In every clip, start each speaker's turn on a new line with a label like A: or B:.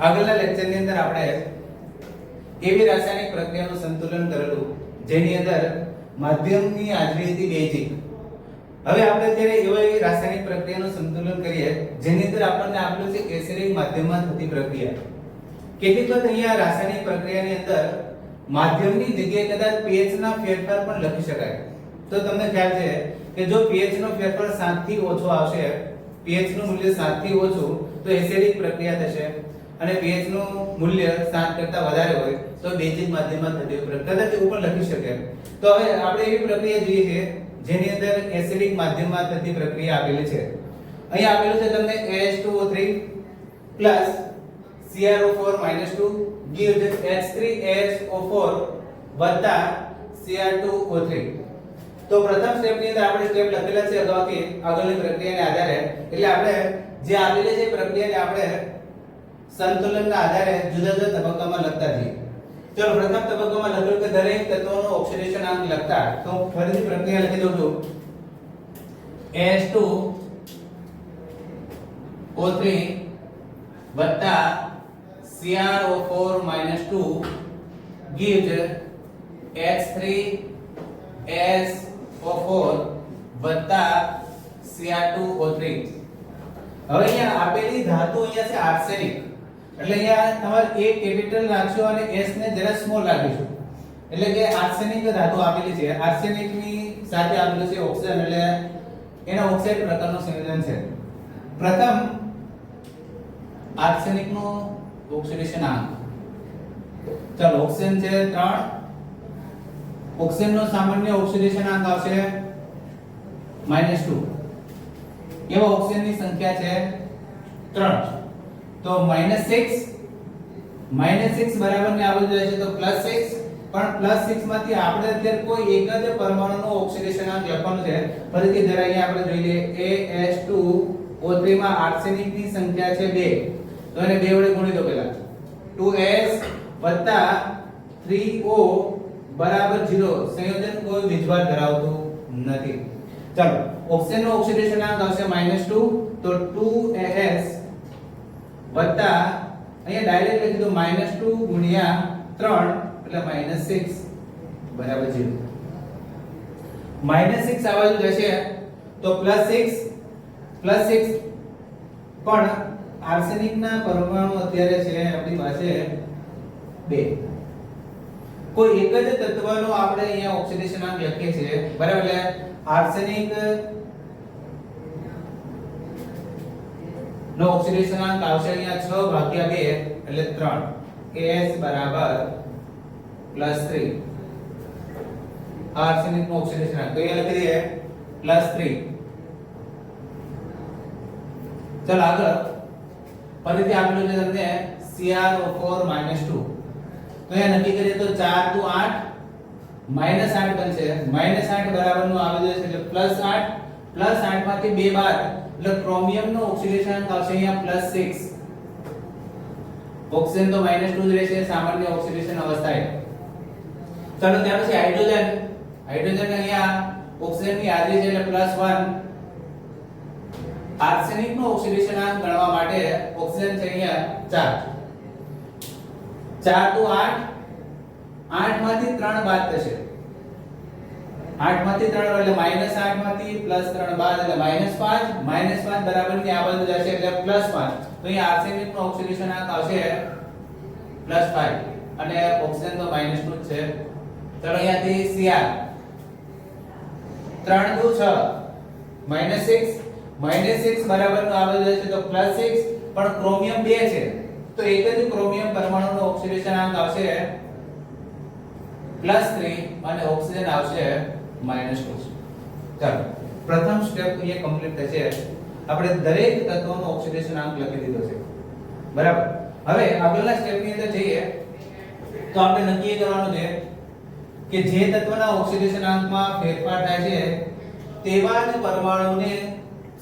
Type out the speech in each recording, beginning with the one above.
A: આગળના લેક્ચરની અંદર આપણે એવી રાસાયણિક પ્રક્રિયાનું સંતુલન કરેલું, જેની અંદર માધ્યમની હાજરી હતી બેઝિક. હવે આપણે ત્યારે એવા એવી રાસાયણિક પ્રક્રિયાનું સંતુલન કરીએ, જેની અંદર આપણને આપેલું છે એસિડિક માધ્યમમાં થતી પ્રક્રિયા. કેટલીક વખત અહીંયા રાસાયણિક પ્રક્રિયાની અંદર માધ્યમની જગ્યાએ કદાચ pH ફેરફાર પણ લખી શકાય. તો તમને ખ્યાલ છે કે જો pH નો ફેરફાર 7 થી ઓછો આવશે pH નું મૂલ્ય 7 થી ઓછું, તો એસિડિક પ્રક્રિયા થશે. અને pH નું મૂલ્ય 7 કરતા વધારે હોય, તો બેઝિક માધ્યમમાં થતી પ્રક્રિયા કદાચ એવું પણ લખી શકે તો હવે આપણે એવી પ્રક્રિયા જોઈએ છે, જેની અંદર એસિડિક માધ્યમમાં થતી પ્રક્રિયા આપેલી છે. અહીં આપેલું છે તમને H2O3 CrO4 2 gives H3SO4 વત્તા Cr2O3 તો પ્રથમ સ્ટેપની અંદર આપણે સ્ટેપ લખેલા છે અગાઉથી આગળની પ્રક્રિયાને આધારે. એટલે આપણે જે આપેલી છે પ્રક્રિયાને આપણે સંતુલનના આધારે જુદા જુદા તબક્કામાં લખતા જઈએ. ચલો, પ્રથમ તબક્કામાં લખ્યું કે દરેક તત્વોનો ઓક્સિડેશન આંક લખતા. તો ફરીથી પ્રક્રિયા લખી દઉં છું. H2 O3 વત્તા CrO4 2 gives H3SO4 વત્તા Cr2O3 હવે અહીંયા આપેલી ધાતુ અહીંયા છે આર્સેનિક એટલે અહીંયા તમારે એ કેપિટલ રાખશો અને S ને જરા સ્મોલ રાખીશું. એટલે કે આર્સેનિક ધાતુ આપેલી છે. આર્સેનિકની સાથે આપેલું છે ઓક્સિજન એટલે એના ઓક્સાઇડ પ્રકારનું સંયોજન છે. પ્રથમ આર્સેનિક નો ઓક્સિડેશન આંક ચાલો ઓક્સિજન છે 3 ઓક્સિજન નો સામાન્ય ઓક્સિડેશન આંક આવશે -2 એવા ઓક્સિજનની સંખ્યા છે 3 તો -6 -6 બરાબર ને આવી જાય છે, તો +6 પણ +6 માંથી આપણે અત્યારે કોઈ એક જ પરમાણુનો ઓક્સિડેશન આંક લખવાનું છે. ફરીથી જરા અહીંયા આપણે જોઈ લઈએ. AH2O3 માં આર્સેનિકની સંખ્યા છે 2 તો એને 2 વડે ગુણી દો પહેલા. 2S 3O બરાબર 0 સંયોજન કોઈ વિધવા ધરાવતું નથી. ચાલો ઓક્સિજન નો ઓક્સિડેશન આંક આવશે -2 તો 2AS વત્તા અહીંયા ડાયરેક્ટ લખી દો -2 ગુણ્યા 3 એટલે -6 બરાબર 0 -6 આ બાજુ જશે. તો +6 +6 પણ આર્સેનિક ના પરમાણુ અત્યારે છે આપણી પાસે બે. કોઈ એક જ તત્વનો આપણે અહીંયા ઓક્સિડેશન આમ લખીએ છીએ બરાબર? એટલે આર્સેનિક નો ઓક્સિડેશન આંક આવશે અહીંયા 6 ભાગ્યા 2 એટલે 3 Ks બરાબર +3 આર્સેનિક નો ઓક્સિડેશન આંક તો અહીંયા લખી દઈએ +3 ચાલ આગળ. ફરીથી આપેલું છે તમને CrO4 2 તો અહીંયા નક્કી કરીએ તો 4 તો 8 માઇનસ 8 બનશે. માઇનસ 8 બરાબરનું આવી જશે એટલે પ્લસ 8 પ્લસ 8 માંથી 2 બાદ એટલે ક્રોમિયમ નો ઓક્સિડેશન થશે અહીંયા પ્લસ 6 ઓક્સિજન તો માઇનસ 2 જ રહેશે, સામાન્ય ઓક્સિડેશન અવસ્થાએ ચાલો ત્યાર પછી હાઇડ્રોજન હાઇડ્રોજન અહીંયા ઓક્સિજનની હાજરી છે એટલે પ્લસ 1 આર્સેનિક નો ઓક્સિડેશન આંક ગણવા માટે ઓક્સિજન છે અહીંયા 4 4 તો 8 8 માંથી 3 બાદ થશે. 8 માંથી 3 એટલે માઇનસ 8 માંથી પ્લસ 3 બાદ એટલે માઇનસ 5 માઇનસ 5 બરાબર કે આ બાજુ જશે એટલે પ્લસ 5 તો અહીં આર્સેનિક નો ઓક્સિડેશન આંક આવશે પ્લસ 5 અને ઓક્સિજન તો માઇનસ 2 જ છે. ચલો અહીંયાથી Cr. 3 દુ 6 માઇનસ 6 માઇનસ 6 બરાબરનું આવે જશે તો પ્લસ 6 પણ ક્રોમિયમ 2 છે. તો એક જ ક્રોમિયમ પરમાણુનો ઓક્સિડેશન અંક આવશે. પ્લસ 3 અને ઓક્સિજન આવશે માઇનસ 2 ચાલો, પ્રથમ સ્ટેપ અહીંયા કમ્પ્લીટ થશે. આપણે દરેક તત્વનો ઓક્સિડેશન અંક લખી દીધો છે. બરાબર? હવે આગળના સ્ટેપની અંદર જઈએ. તો આપણે નક્કી કરવાનું છે કે જે તત્વના ઓક્સિડેશન અંકમાં ફેરફાર થાય છે, તેવા જ પરમાણુને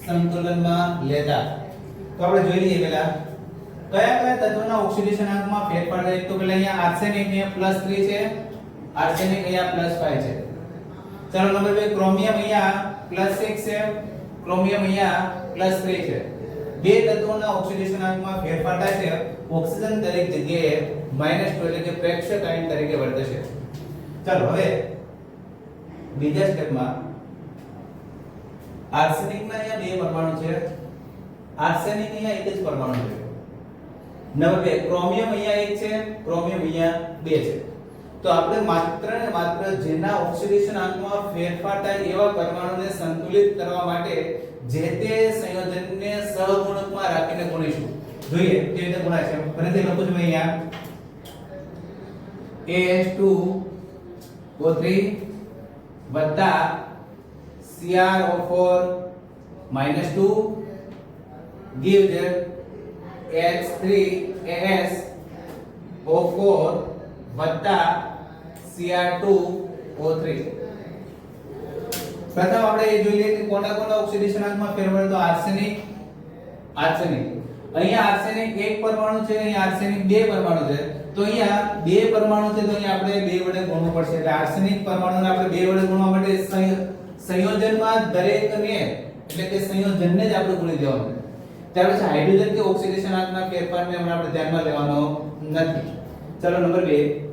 A: સંતુલનમાં લેતા. તો આપણે જોઈ લઈએ પહેલા. કયા કયા તત્વના ઓક્સિડેશન અંકમાં ફેરફાર થાય? તો પહેલા અહીંયા આર્સેનિક અહીંયા +3 છે. આર્સેનિક અહીંયા પ્લસ +5 છે. ચાલો નંબર 2 ક્રોમિયમ અહીંયા +6 છે, ક્રોમિયમ અહીંયા +3 છે. બે તત્વોના ઓક્સિડેશનાંકમાં ફેરફાર થાય છે. ઓક્સિજન દરેક જગ્યાએ -2 એટલે કે પ્રેક્ષક આયન તરીકે વર્તે છે ચાલો, હવે બીજા સ્ટેપમાં આર્સેનિકના અહીંયા બે પરમાણુ છે. આર્સેનિક અહીંયા એક જ પરમાણુ છે. નંબર બે, ક્રોમિયમ અહીંયા એક છે, ક્રોમિયમ અહીંયા બે છે. તો આપણે માત્ર ને માત્ર જેના ઓક્સિડેશન આંકમાં ફેરફાર થાય એવા પરમાણુને સંતુલિત કરવા માટે જે તે સંયોજનને સહગુણકમાં રાખીને ગુણીશું. જોઈએ, કેવી રીતે ગુણાય છે? ફરીથી લખું છું અહીંયા. AS2O3 વત્તા CrO4 minus 2 gives H3AS O4 વત્તા Cr2O3 પ્રથમ આપણે એ જોઈએ કે કોના કોના ઓક્સિડેશન આંકમાં ફેરફાર તો આર્સેનિક આર્સેનિક અહીંયા આર્સેનિક એક પરમાણુ છે અહીંયા આર્સેનિક બે પરમાણુ છે. તો અહીંયા બે પરમાણુ છે તો અહીંયા આપણે બે વડે ગુણવું પડશે. એટલે આર્સેનિક પરમાણુને આપણે બે વડે ગુણવા માટે સંય- સંયોજનમાં દરેકને એટલે કે સંયોજનને જ આપણે ગુણી દેવાનું ત્યાર પછી હાઇડ્રોજન કે ઓક્સિડેશન આંકના ફેરફારને આપણે ધ્યાનમાં લેવાનો નથી. ચલો, નંબર 2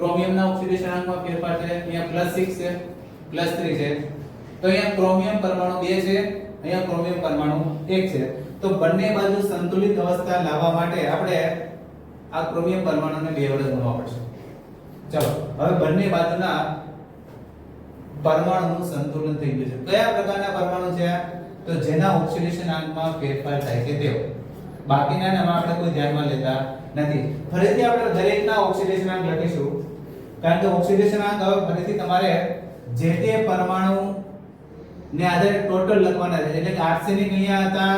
A: ક્રોમિયમના ઓક્સિડેશન આંકમાં ફેરફાર છે. અહીંયા +6 છે +3 છે. તો અહીંયા ક્રોમિયમ પરમાણુ 2 છે, અહીંયા ક્રોમિયમ પરમાણુ 1 છે. તો બંને બાજુ સંતુલિત અવસ્થા લાવવા માટે આપણે આ ક્રોમિયમ પરમાણુને બે વડે ગુણવા પડશે. ચલો, હવે બંને બાજુના પરમાણુનું સંતુલન થઈ ગયું છે. કયા પ્રકારના પરમાણુ છે તો જેના ઓક્સિડેશન આંકમાં ફેરફાર થાય છે તેઓ. બાકીના નામ આપણે કોઈ ધ્યાનમાં લેતા નથી. ફરીથી આપણે દરેકના ઓક્સિડેશન આંક લખીશું. કારણ કે ઓક્સિડેશન આંક હવે ફરીથી તમારે જે તે પરમાણુ ને આધારે ટોટલ લખવાના છે. એટલે કે આર્સેનિક અહીંયા હતા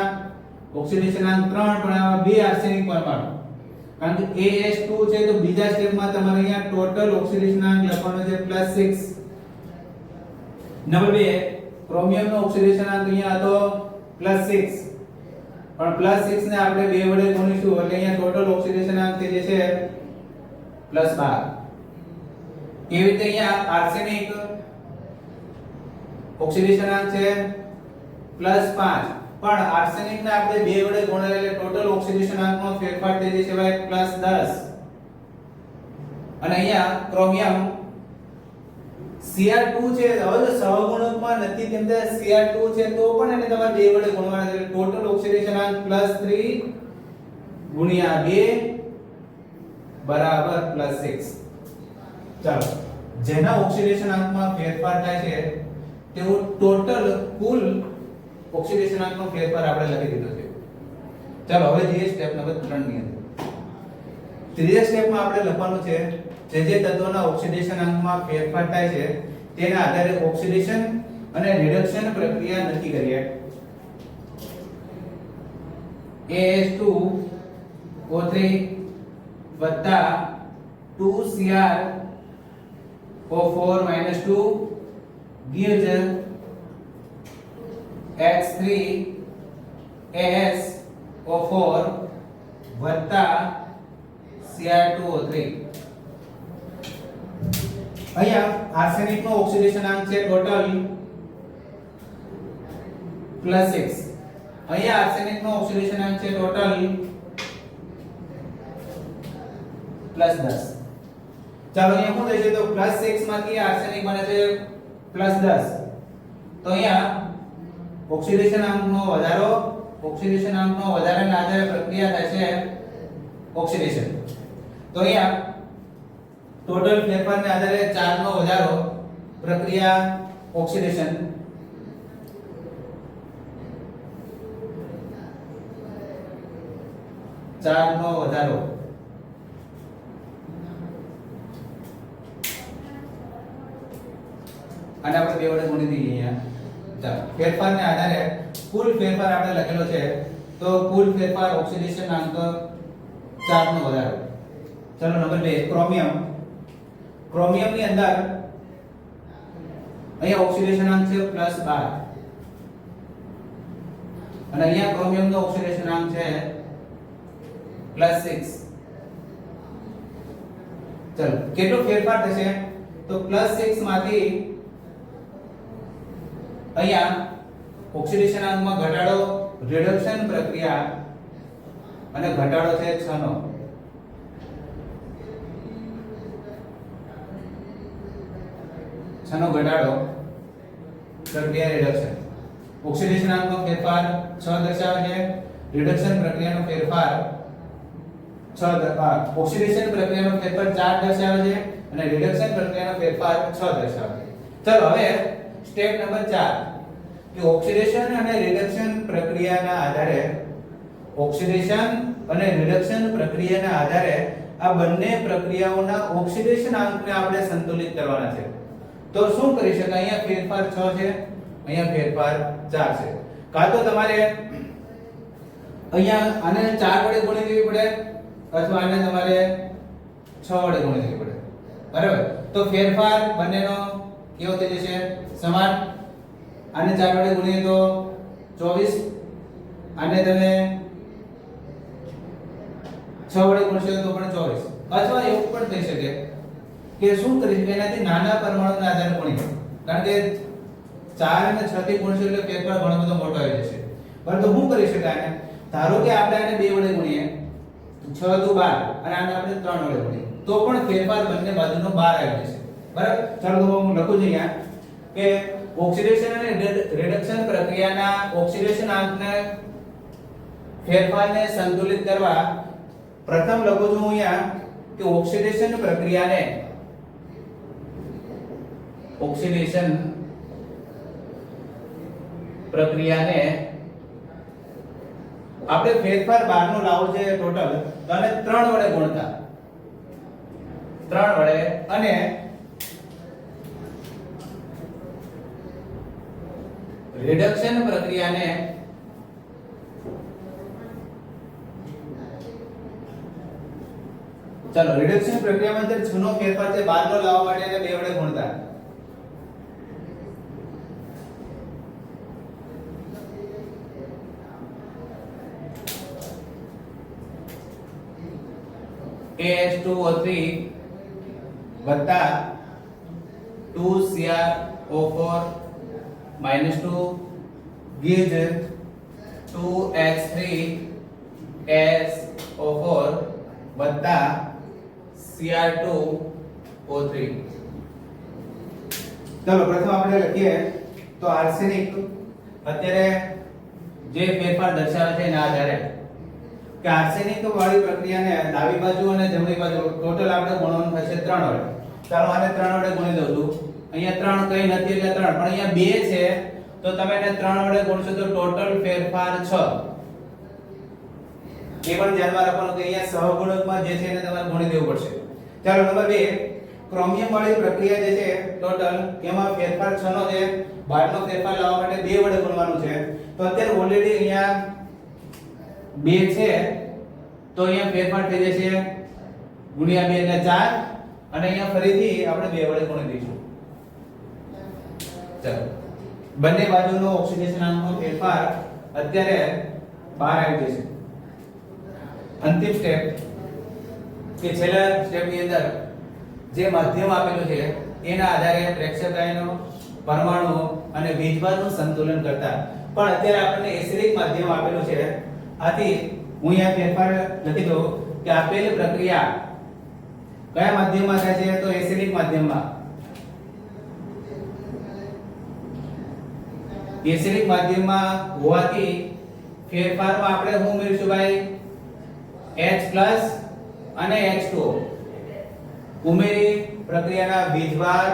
A: ઓક્સિડેશન આંક 3 પણ આવા બે આર્સેનિક પરમાણુ. કારણ કે AS2 છે તો બીજા સ્ટેપમાં તમારે અહીંયા ટોટલ ઓક્સિડેશન આંક લખવાનો છે +6 નંબર 2 ક્રોમિયમ નો ઓક્સિડેશન આંક અહીંયા હતો +6 પણ +6 ને આપણે બે વડે ગુણીશું, એટલે અહીંયા ટોટલ ઓક્સિડેશન આંક થઈ જશે +12 કેવી રીતે અહીંયા આર્સેનિક ઓક્સિડેશન આંક છે +5 પણ આર્સેનિક ને આપણે બે વડે ગુણ્યા એટલે ટોટલ ઓક્સિડેશન આંકનો ફેરફાર થઈ જશે ભાઈ +10 અને અહીંયા ક્રોમિયમ Cr2 છે, હવે જો સહગુણકમાં નથી તેમ છતાં Cr2 છે તો પણ એને તમારે બે વડે ગુણવાના છે. ટોટલ ઓક્સિડેશન આંક +3 ગુણ્યા 2 બરાબર +6 ચાલો. જેના ઓક્સિડેશન આંકમાં ફેરફાર થાય છે તેવો ટોટલ કુલ ઓક્સિડેશન આંકનો ફેરફાર આપણે લખી દીધો છે. ચાલો, હવે જઈએ સ્ટેપ નંબર 3 ની અંદર. ત્રીજા સ્ટેપમાં આપણે લખવાનું છે, જે જે તત્વોના ઓક્સિડેશન આંકમાં ફેરફાર થાય છે, તેના આધારે ઓક્સિડેશન અને રિડક્શન પ્રક્રિયા નક્કી કરીએ. AS2O3 વત્તા 2Cr O4 2 gives X3 AS O4 વત્તા Cr2O3 અહીંયા આર્સેનિક નો ઓક્સિડેશન આંક છે ટોટલ +6 અહીંયા આર્સેનિક ઓક્સિડેશન આંક છે ટોટલ +10 ચાલો અહીંયા શું થશે તો +6 માંથી આર્સેનિક બને છે +10 તો અહીંયા ઓક્સિડેશન આંકનો વધારો ઓક્સિડેશન આંકનો વધારાના આધારે પ્રક્રિયા થાય છે ઓક્સિડેશન તો અહીંયા ટોટલ ફેરફારને આધારે ચાર્જનો વધારો, પ્રક્રિયા ઓક્સિડેશન ચાર્જનો વધારો. અને આપણે બે વડે ગુણી દઈએ અહીંયા. ફેરફારને આધારે કુલ ફેરફાર આપણે લખેલો છે, તો કુલ ફેરફાર ઓક્સિડેશન અંક 4 નો વધારો. ચલો, નંબર 2 ક્રોમિયમ. ક્રોમિયમની અંદર અહીંયા ઓક્સિડેશન અંક છે +12 અને અહીંયા ક્રોમિયમ નો ઓક્સિડેશન અંક છે +6 ચલો, કેટલો ફેરફાર થશે? તો +6 માંથી અહીંયા ઓક્સિડેશન આંકમાં ઘટાડો રિડક્શન પ્રક્રિયા અને ઘટાડો છે 6 નો ઘટાડો, પ્રક્રિયા રિડક્શન ઓક્સિડેશન આંકનો ફેરફાર 6 દર્શાવે છે. રિડક્શન પ્રક્રિયાનો ફેરફાર 6 ઓક્સિડેશન પ્રક્રિયાનો ફેરફાર 4 દર્શાવે છે અને રિડક્શન પ્રક્રિયાનો ફેરફાર 6 દર્શાવે છે. ચલો હવે સ્ટેપ નંબર 4 કે ઓક્સિડેશન અને રિડક્શન પ્રક્રિયાના આધારે, ઓક્સિડેશન અને રિડક્શન પ્રક્રિયાના આધારે આ બંને પ્રક્રિયાઓના ઓક્સિડેશન આંકને આપણે સંતુલિત કરવાના છે. તો શું કરી શકાય? અહીંયા ફેરફાર 6 છે, અહીંયા ફેરફાર 4 છે. કાં તો તમારે અહીંયા આને 4 વડે ગુણી દેવી પડે, અથવા આને તમારે 6 વડે ગુણી દેવી પડે. બરાબર? તો ફેરફાર બંનેનો કેવો થઈ જશે? સમાન? આને 4 વડે ગુણીએ તો 24 આને તમે 6 વડે ગુણશો તો પણ 24 અથવા એવું પણ થઈ શકે કે શું કરી શકે એનાથી નાના પરમાણુના આધારે ગુણીએ. કારણ કે 4 અને 6 થી ગુણશો એટલે ફેરફાર ઘણો બધો મોટો આવી જશે. પરંતુ શું કરી શકાય આને? ધારો કે આપણે આને 2 વડે ગુણીએ. 6 દુ 12 અને આને આપણે 3 વડે ગુણીએ. તો પણ ફેરફાર બંને બાજુનો 12 આવી જશે. બરાબર? ચાલો હું લખું છું અહીંયા. કે ઓક્સિડેશન અને રિડક્શન પ્રક્રિયાના ઓક્સિડેશન આંકને ફેરફારને સંતુલિત કરવા પ્રથમ લખું છું અહીંયા કે ઓક્સિડેશન પ્રક્રિયાને ઓક્સિડેશન પ્રક્રિયાને આપણે ફેરફાર 12 નો લાવો છે ટોટલ અને ત્રણ 3 વડે ગુણતા. 3 વડે અને રિડક્શન પ્રક્રિયાને ચાલો રિડક્શન પ્રક્રિયામાં જે છનો ફેરફાર છે 12 નો લાવવા માટે એને 2 વડે ગુણતા. AH2O3 વત્તા 2CrO4 minus 2 gives 2x3 SO4 વત્તા Cr2O3 ચાલો પ્રથમ આપણે લખીએ તો આર્સેનિક અત્યારે જે ફેરફાર દર્શાવે છે એના આધારે કે આર્સેનિક વાળી પ્રક્રિયાને ડાબી બાજુ અને જમણી બાજુ ટોટલ આપણે ગુણવાનું થશે 3 વડે. ચાલો આને 3 વડે ગુણી દઉં છું. અહીંયા 3 કઈ નથી એટલે 3 પણ અહીંયા 2 છે, તો તમે એને 3 વડે ગુણશો તો ટોટલ ફેરફાર 6 એ પણ ધ્યાનમાં રાખવાનું કે અહીંયા સહગુણકમાં જે છે એને તમારે ગુણી દેવું પડશે. ચાલો, નંબર 2 ક્રોમિયમ વાળી પ્રક્રિયા જે છે ટોટલ એમાં ફેરફાર 6 નો છે 12 નો ફેરફાર લાવવા માટે 2 વડે ગુણવાનું છે. તો અત્યારે ઓલરેડી અહીંયા 2 છે, તો અહીંયા ફેરફાર થઈ જશે. ગુણ્યા 2 એટલે 4 અને અહીંયા ફરીથી આપણે 2 વડે ગુણી દઈશું. ચાલો. બંને બાજુનો ઓક્સિડેશન આંકનો ફેરફાર અત્યારે 12 આવી જશે અંતિમ સ્ટેપ કે છેલ્લા સ્ટેપની અંદર જે માધ્યમ આપેલું છે, એના આધારે પ્રેક્ષક આયનો પરમાણુઓ અને વીજભારનું સંતુલન કરતા. પણ અત્યારે આપણને એસિડિક માધ્યમ આપેલું છે. આથી હું અહીંયા ફેરફાર લખી દઉં કે આપેલ પ્રક્રિયા કયા માધ્યમમાં થાય છે તો એસિડિક માધ્યમમાં. એસિડિક માધ્યમમાં હોવાથી ફેરફારમાં આપણે શું ઉમેરીશું ભાઈ? H+ અને H2O ઉમેરી પ્રક્રિયાના બીજવાર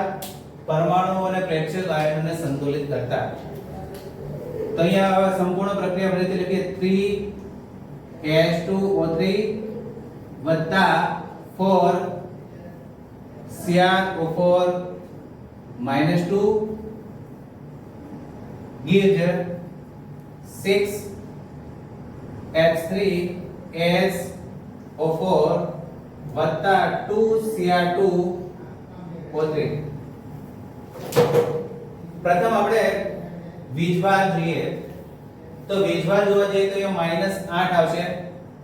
A: પરમાણુ અને પ્રેક્ષક આયનોને સંતુલિત કરતા. તો અહીંયા સંપૂર્ણ પ્રક્રિયા ફરીથી લખીએ 3 H2O3 વત્તા 4 CrO4 minus 2 gives 6 H3 SO4 વત્તા 2 Cr2 O3 પ્રથમ આપણે વીજભાર જોઈએ. તો વીજભાર જોવા જઈએ તો એ માઇનસ 8 આવશે.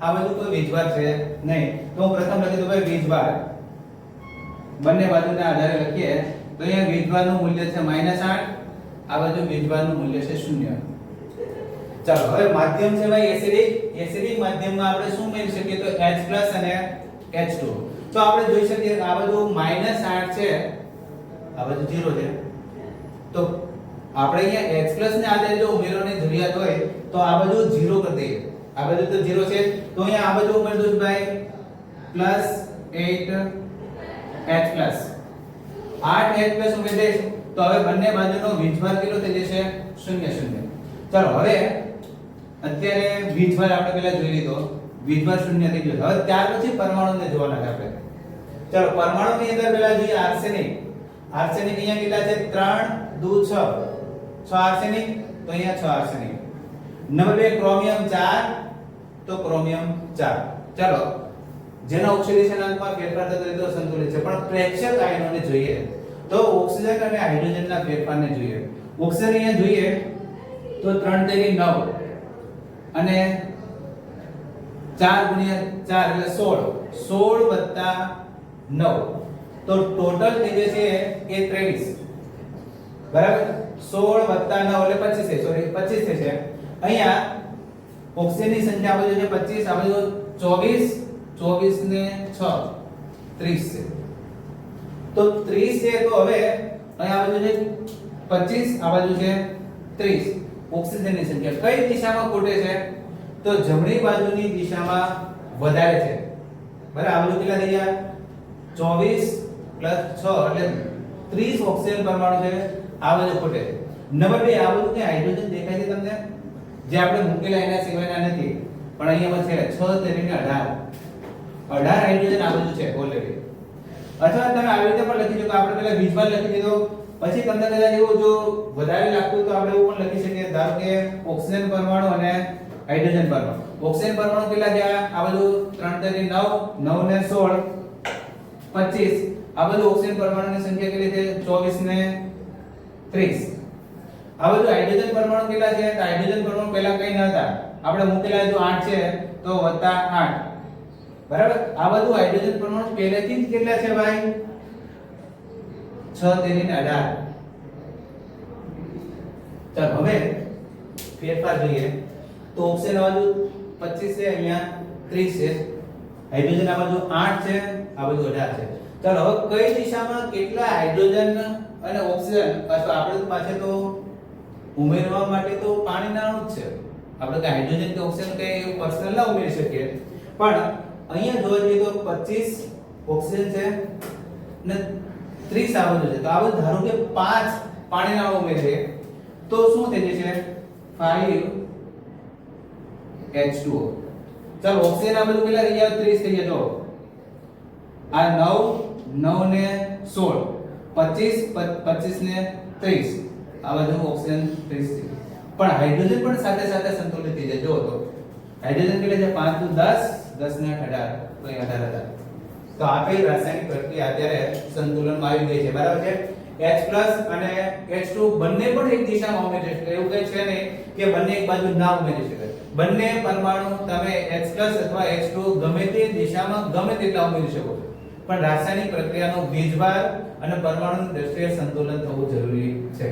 A: આ બધું કોઈ વીજભાર છે નહીં. તો હું પ્રથમ લખી દઉં ભાઈ વીજભાર બંને બાજુના આધારે લખીએ. તો અહીંયા વીજભારનું મૂલ્ય છે માઇનસ 8 આ બાજુ વીજભારનું મૂલ્ય છે શૂન્ય. ચાલો, હવે માધ્યમ છે ભાઈ એસિડિક એસિડિક માધ્યમમાં આપણે શું મેળવી શકીએ? તો H+ અને H2 તો આપણે જોઈ શકીએ આ બાજુ -8 છે. આ બાજુ 0 છે. તો આપણે અહીંયા H+ ને આધારે જો ઉમેરોની જરૂરિયાત હોય તો આ બાજુ 0 કરી દઈએ. આ બાજુ તો 0 છે. તો અહીંયા આ બાજુ ઉમેરી છું ભાઈ. +8 H+ 8 H+ ઉમેરી દઈશ. તો હવે બંને બાજુનો વીજભાર કેટલો થઈ જશે? 0 0 ચાલો, હવે અત્યારે વીજભાર આપણે પહેલા જોઈ લીધો. વીજભાર શૂન્ય થઈ ગયો. હવે ત્યાર પછી પરમાણુને જોવાના છે આપણે. ચાલો, પરમાણુની અંદર પહેલા જોઈએ આર્સેનિક. આર્સેનિક અહીંયા કેટલા છે? 3 2 6 6 આર્સેનિક, તો અહીંયા 6 આર્સેનિક. નંબર 2 ક્રોમિયમ 4 તો ક્રોમિયમ 4 ચાલો, જેના ઓક્સિડેશન અંગમાં ફેરફાર થતો તો સંતુલિત છે. પણ પ્રેક્ષક આયનોને જોઈએ. તો ઓક્સિજન અને હાઇડ્રોજનના ફેરફારને જોઈએ. ઓક્સિજન અહીંયા જોઈએ તો 3 તેરી 9 અને 4 ગુણ્યા 4 એટલે 16 16 વત્તા 9 તો ટોટલ થઈ જશે એ 23 બરાબર? 16 વત્તા 9 એટલે 25 છે. સોરી 25 થશે અહીંયા ઓક્સિજનની સંખ્યા આ બાજુ છે 25 આ બાજુ 24 24 ને 6 30 છે. તો 30 છે તો હવે અહીંયા આ બાજુ છે 25 આ બાજુ છે 30 ઓક્સિજનની સંખ્યા કઈ દિશામાં ખૂટે છે? તો જમણી બાજુની દિશામાં વધારે છે. બરાબર, આ બાજુ કેટલા થઈ ગયા? 24 6 એટલે 30 ઓક્સિજન પરમાણુ છે, આ બાજુ ખૂટે નંબર 2 આ બાજુ કે હાઇડ્રોજન દેખાય છે તમને? જે આપણે મૂકેલા એના સિવાયના નથી. પણ અહીંયા છે 6 તેરીને 18 18 હાઇડ્રોજન આ બાજુ છે ઓલરેડી અથવા તમે આવી રીતે પણ લખી શકો. આપણે પહેલા વીજભાર લખી દીધો. પછી તમને કદાચ એવું જો વધારે લાગતું તો આપણે એવું પણ લખી શકીએ. ધારો કે ઓક્સિજન પરમાણુ અને હાઇડ્રોજન પરમાણુ. ઓક્સિજન પરમાણુ કેટલા ગયા? આ બધું 3 તેરી 9 9 ને 16 25 આ બધું ઓક્સિજન પરમાણુની સંખ્યા કેટલી છે? 24 ને 30 આ બધું હાઇડ્રોજન પરમાણુ કેટલા છે? હાઇડ્રોજન પરમાણુ પહેલા કઈ ન હતા આપણે મૂકેલા જો 8 છે, તો વત્તા 8 બરાબર? આ બધું હાઇડ્રોજન પરમાણુ પહેલેથી જ કેટલા છે ભાઈ? 6 તેની ને 18 ચાલ, હવે ફેરફાર જોઈએ. તો ઓક્સિજન આ બાજુ 25 છે, અહીંયા 30 છે. હાઇડ્રોજન આ બાજુ 8 છે, આ બાજુ 18 છે. ચાલ, હવે કઈ દિશામાં કેટલા હાઇડ્રોજન અને ઓક્સિજન અથવા આપણે પાસે તો ઉમેરવા માટે તો પાણી નાણું જ છે. આપણે કે હાઇડ્રોજન કે ઓક્સિજન કે પર્સનલ ના ઉમેરી શકીએ. પણ અહીંયા જોવા જઈએ તો 25 ઓક્સિજન છે ને 30 આ છે તો આ બધું ધારો કે 5 પાણીના અણુ ઉમેરીએ તો શું થઈ જશે? 5 H2O ચાલો ઓક્સિજન આ બધું કેટલા થઈ ગયા? 30 થઈ ગયા. જો આ 9 9 ને 16 25 25 ને 30 આ બધું ઓક્સિજન 30 થઈ પણ હાઇડ્રોજન પણ સાથે સાથે સંતુલિત થઈ જાય. જો તો હાઇડ્રોજન કેટલે છે 5 તો 10 10 ને 18 તો અહીં 18 હતા તો આપેલ રાસાયણિક પ્રક્રિયા અત્યારે સંતુલનમાં આવી ગઈ છે બરાબર છે H+ અને H2 બંને પણ એક દિશામાં ઉમેરી શકે એવું કહે છે નહીં કે બંને એક બાજુ ના ઉમેરી શકે બંને પરમાણુ તમે H+ અથવા H2 ગમે તે દિશામાં ગમે તેટલા ઉમેરી શકો પણ રાસાયણિક પ્રક્રિયાનો વીજભાર અને પરમાણુની દ્રષ્ટિએ સંતુલન થવું જરૂરી છે